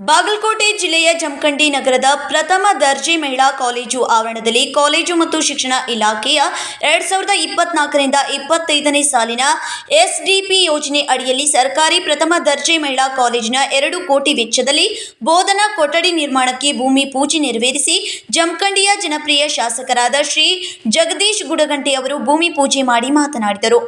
ಬಾಗಲಕೋಟೆ ಜಿಲ್ಲೆಯ ಜಮಖಂಡಿ ನಗರದ ಪ್ರಥಮ ದರ್ಜೆ ಮಹಿಳಾ ಕಾಲೇಜು ಆವರಣದಲ್ಲಿ ಕಾಲೇಜು ಮತ್ತು ಶಿಕ್ಷಣ ಇಲಾಖೆಯ ಎರಡ್ ಸಾವಿರದ ಇಪ್ಪತ್ನಾಲ್ಕರಿಂದ ಇಪ್ಪತ್ತೈದನೇ ಸಾಲಿನ ಎಸ್ಡಿಪಿ ಯೋಜನೆ ಅಡಿಯಲ್ಲಿ ಸರ್ಕಾರಿ ಪ್ರಥಮ ದರ್ಜೆ ಮಹಿಳಾ ಕಾಲೇಜಿನ ಎರಡು ಕೋಟಿ ವೆಚ್ಚದಲ್ಲಿ ಬೋಧನಾ ಕೊಠಡಿ ನಿರ್ಮಾಣಕ್ಕೆ ಭೂಮಿ ಪೂಜೆ ನೆರವೇರಿಸಿ ಜಮಖಂಡಿಯ ಜನಪ್ರಿಯ ಶಾಸಕರಾದ ಶ್ರೀ ಜಗದೀಶ್ ಗುಡಗಂಟೆ ಅವರು ಭೂಮಿ ಪೂಜೆ ಮಾಡಿ ಮಾತನಾಡಿದರು.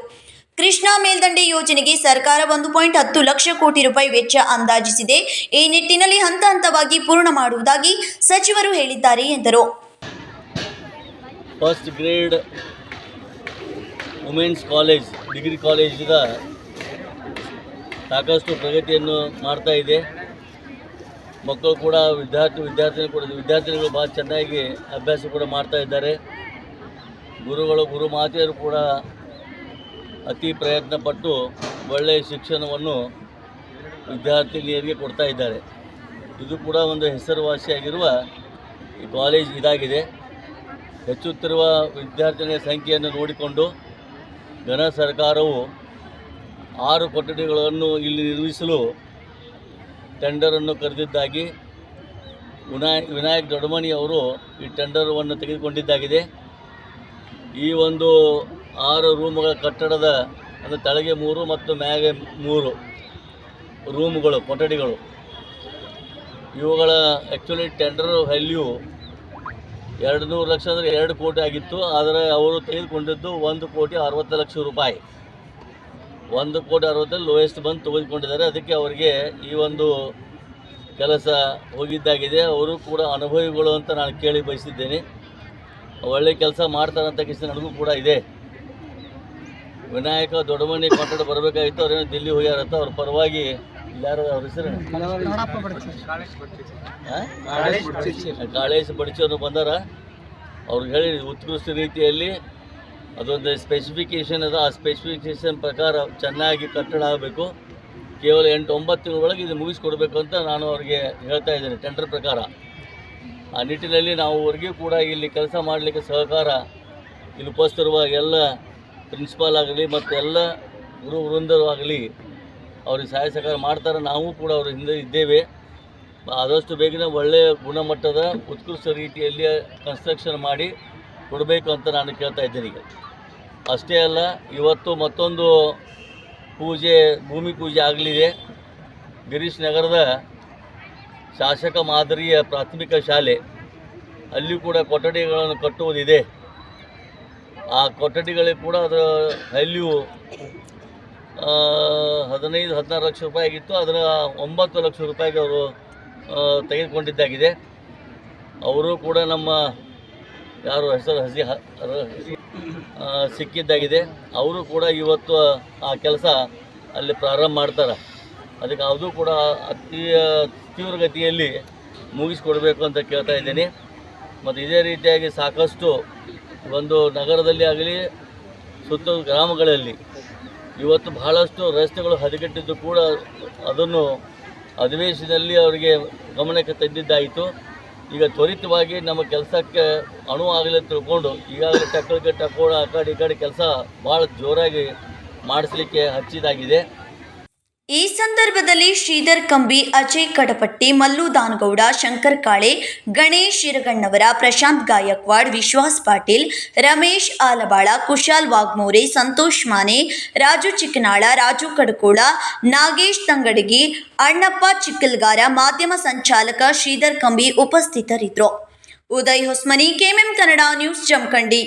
ಕೃಷ್ಣಾ ಮೇಲ್ದಂಡೆ ಯೋಜನೆಗೆ ಸರ್ಕಾರ ಒಂದು ಪಾಯಿಂಟ್ ಹತ್ತು ಲಕ್ಷ ಕೋಟಿ ರೂಪಾಯಿ ವೆಚ್ಚ ಅಂದಾಜಿಸಿದೆ. ಈ ನಿಟ್ಟಿನಲ್ಲಿ ಹಂತ ಹಂತವಾಗಿ ಪೂರ್ಣ ಮಾಡುವುದಾಗಿ ಸಚಿವರು ಹೇಳಿದ್ದಾರೆ ಎಂದರು. First grade women's college degree ಕಾಲೇಜಿದ ಸಾಕಷ್ಟು ಪ್ರಗತಿಯನ್ನು ಮಾಡ್ತಾ ಇದೆ. ಮಕ್ಕಳು ಕೂಡ ವಿದ್ಯಾರ್ಥಿ, ವಿದ್ಯಾರ್ಥಿನಿ ಕೂಡ, ವಿದ್ಯಾರ್ಥಿನಿಗಳು ಭಾಳ ಚೆನ್ನಾಗಿ ಅಭ್ಯಾಸ ಕೂಡ ಮಾಡ್ತಾ ಇದ್ದಾರೆ. ಗುರುಗಳು, ಗುರು ಮಾತೆಯರು ಕೂಡ ಅತಿ ಪ್ರಯತ್ನಪಟ್ಟು ಒಳ್ಳೆಯ ಶಿಕ್ಷಣವನ್ನು ವಿದ್ಯಾರ್ಥಿನಿಯರಿಗೆ ಕೊಡ್ತಾ ಇದ್ದಾರೆ. ಇದು ಕೂಡ ಒಂದು ಹೆಸರುವಾಸಿಯಾಗಿರುವ ಈ ಕಾಲೇಜ್ ಇದಾಗಿದೆ. ಹೆಚ್ಚುತ್ತಿರುವ ವಿದ್ಯಾರ್ಥಿನಿಯ ಸಂಖ್ಯೆಯನ್ನು ನೋಡಿಕೊಂಡು ಘನ ಸರ್ಕಾರವು ಆರು ಕೊಠಡಿಗಳನ್ನು ಇಲ್ಲಿ ನಿರ್ಮಿಸಲು ಟೆಂಡರನ್ನು ಕರೆದಿದ್ದಾಗಿ ವಿನಾಯ್ ವಿನಾಯಕ್ ದೊಡ್ಡಮಣಿ ಅವರು ಈ ಟೆಂಡರವನ್ನು ತೆಗೆದುಕೊಂಡಿದ್ದಾಗಿದೆ. ಈ ಒಂದು ಆರು ರೂಮ್ಗಳ ಕಟ್ಟಡದ ಅಂದರೆ ತಳಗೆ ಮೂರು ಮತ್ತು ಮ್ಯಾಗೆ ಮೂರು ರೂಮ್ಗಳು, ಕೊಠಡಿಗಳು. ಇವುಗಳ ಆ್ಯಕ್ಚುಲಿ ಟೆಂಡರ್ ವ್ಯಾಲ್ಯೂ ಎರಡು ನೂರು ಲಕ್ಷ ಅಂದರೆ ಎರಡು ಕೋಟಿ ಆಗಿತ್ತು. ಆದರೆ ಅವರು ತೆಗೆದುಕೊಂಡಿದ್ದು ಒಂದು ಕೋಟಿ ಅರವತ್ತು ಲಕ್ಷ ರೂಪಾಯಿ. ಒಂದು ಕೋಟಿ ಅರವತ್ತಲ್ಲಿ ಲೋಯೆಸ್ಟ್ ಬಂದು ತೆಗೆದುಕೊಂಡಿದ್ದಾರೆ. ಅದಕ್ಕೆ ಅವರಿಗೆ ಈ ಒಂದು ಕೆಲಸ ಹೋಗಿದ್ದಾಗಿದೆ. ಅವರು ಕೂಡ ಅನುಭವಿಗಳು ಅಂತ ನಾನು ಕೇಳಿ ಬಯಸಿದ್ದೇನೆ. ಒಳ್ಳೆ ಕೆಲಸ ಮಾಡ್ತಾರಂತ ಕೆಲಸ ನನಗೂ ಕೂಡ ಇದೆ. ವಿನಾಯಕ ದೊಡ್ಡಮನಿ ಕಟ್ಟಡ ಬರಬೇಕಾಗಿತ್ತು, ಅವ್ರೇನು ದಿಲ್ಲಿ ಹೋಗ್ಯಾರಂತ ಅವ್ರ ಪರವಾಗಿ ಯಾರು ಅವ್ರ ಹೆಸರು? ಕಾಳೇಶ್ ಬಡಿಚೋರು ಬಂದಾರ. ಅವ್ರಿಗೆ ಹೇಳಿ, ಉತ್ಕೃಷ್ಟ ರೀತಿಯಲ್ಲಿ ಅದೊಂದು ಸ್ಪೆಸಿಫಿಕೇಷನ್ ಅದ. ಆ ಸ್ಪೆಸಿಫಿಕೇಷನ್ ಪ್ರಕಾರ ಚೆನ್ನಾಗಿ ಕಟ್ಟಡ ಆಗಬೇಕು. ಕೇವಲ ಎಂಟು ಒಂಬತ್ತು ತಿಂಗಳೊಳಗೆ ಇದು ಮುಗಿಸ್ಕೊಡ್ಬೇಕು ಅಂತ ನಾನು ಅವ್ರಿಗೆ ಹೇಳ್ತಾ ಇದ್ದೇನೆ ಟೆಂಡರ್ ಪ್ರಕಾರ. ಆ ನಿಟ್ಟಿನಲ್ಲಿ ನಾವು ಅವ್ರಿಗೂ ಕೂಡ ಇಲ್ಲಿ ಕೆಲಸ ಮಾಡಲಿಕ್ಕೆ ಸಹಕಾರ, ಇಲ್ಲಿ ಉಪಸ್ಥಿರುವ ಎಲ್ಲ ಪ್ರಿನ್ಸಿಪಾಲ್ ಆಗಲಿ ಮತ್ತು ಎಲ್ಲ ಗುರು ವೃಂದರು ಆಗಲಿ ಅವ್ರಿಗೆ ಸಹಾಯ ಸಹಕಾರ ಮಾಡ್ತಾರೆ. ನಾವು ಕೂಡ ಅವ್ರ ಹಿಂದೆ ಇದ್ದೇವೆ. ಆದಷ್ಟು ಬೇಗನೆ ಒಳ್ಳೆಯ ಗುಣಮಟ್ಟದ ಉತ್ಕೃಷ್ಟ ರೀತಿಯಲ್ಲಿ ಕನ್ಸ್ಟ್ರಕ್ಷನ್ ಮಾಡಿ ಕೊಡಬೇಕು ಅಂತ ನಾನು ಕೇಳ್ತಾ ಇದ್ದೇನೆ ಈಗ. ಅಷ್ಟೇ ಅಲ್ಲ, ಇವತ್ತು ಮತ್ತೊಂದು ಪೂಜೆ, ಭೂಮಿ ಪೂಜೆ ಆಗಲಿದೆ. ಗಿರೀಶ್ ನಗರದ ಶಾಸಕ ಮಾದರಿಯ ಪ್ರಾಥಮಿಕ ಶಾಲೆ. ಅಲ್ಲಿ ಕೂಡ ಕೊಠಡಿಗಳನ್ನು ಕಟ್ಟುವುದಿದೆ. ಆ ಕೊಠಡಿಗಳಿಗೆ ಕೂಡ ಅದರ ವ್ಯಾಲ್ಯೂ ಹದಿನೈದು, ಹದಿನಾರು ಲಕ್ಷ ರೂಪಾಯಿ ಆಗಿತ್ತು. ಅದರ ಒಂಬತ್ತು ಲಕ್ಷ ರೂಪಾಯಿಗೆ ಅವರು ತೆಗೆದುಕೊಂಡಿದ್ದಾಗಿದೆ. ಅವರು ಕೂಡ ನಮ್ಮ, ಯಾರು ಹೆಸರು ಹಸಿ ಸಿಕ್ಕಿದ್ದಾಗಿದೆ. ಅವರು ಕೂಡ ಇವತ್ತು, ಆ ಕೆಲಸ ಅಲ್ಲಿ ಪ್ರಾರಂಭ ಮಾಡ್ತಾರೆ. ಅದಕ್ಕೆ ಅದು ಕೂಡ ಅತಿ ತೀವ್ರಗತಿಯಲ್ಲಿ ಮುಗಿಸ್ಕೊಡ್ಬೇಕು ಅಂತ ಕೇಳ್ತಾ ಇದ್ದೀನಿ. ಮತ್ತು ಇದೇ ರೀತಿಯಾಗಿ ಸಾಕಷ್ಟು ಒಂದು ನಗರದಲ್ಲಿ ಆಗಲಿ ಸುತ್ತ ಗ್ರಾಮಗಳಲ್ಲಿ ಇವತ್ತು ಬಹಳಷ್ಟು ರಸ್ತೆಗಳು ಹದಗೆಟ್ಟಿದ್ದು ಕೂಡ ಅದನ್ನು ಅಧಿವೇಶನದಲ್ಲಿ ಅವರಿಗೆ ಗಮನಕ್ಕೆ ತಂದಿದ್ದಾಯಿತು. ಈಗ ತ್ವರಿತವಾಗಿ ನಮ್ಮ ಕೆಲಸಕ್ಕೆ ಅಣು ಆಗಲಿ ತಿಳ್ಕೊಂಡು ಈಗಾಗಲೇ ಟಕ್ಕಳಿಗೆ ಟಕ್ಕೋಣ ಆ ಕಡೆ ಈ ಕಡೆ ಕೆಲಸ ಭಾಳ ಜೋರಾಗಿ ಮಾಡಿಸ್ಲಿಕ್ಕೆ ಹಚ್ಚಿದಾಗಿದೆ. ಈ ಸಂದರ್ಭದಲ್ಲಿ ಶ್ರೀಧರ್ ಕಂಬಿ, ಅಜಯ್ ಕಡಪಟ್ಟಿ, ಮಲ್ಲು ದಾನಗೌಡ, ಶಂಕರ್ ಕಾಳೆ, ಗಣೇಶ್ ಶಿರಗಣ್ಣವರ, ಪ್ರಶಾಂತ್ ಗಾಯಕ್ವಾಡ್, ವಿಶ್ವಾಸ್ ಪಾಟೀಲ್, ರಮೇಶ್ ಆಲಬಾಳ, ಕುಶಾಲ್ ವಾಗ್ಮೋರೆ, ಸಂತೋಷ್ ಮಾನೆ, ರಾಜು ಚಿಕ್ಕನಾಳ, ರಾಜು ಕಡಕೋಳ, ನಾಗೇಶ್ ತಂಗಡಗಿ, ಅಣ್ಣಪ್ಪ ಚಿಕ್ಕಲ್ಗಾರ, ಮಾಧ್ಯಮ ಸಂಚಾಲಕ ಶ್ರೀಧರ್ ಕಂಬಿ ಉಪಸ್ಥಿತರಿದ್ದರು. Uday Hosmani, KMM Kannada news Jamakhandi.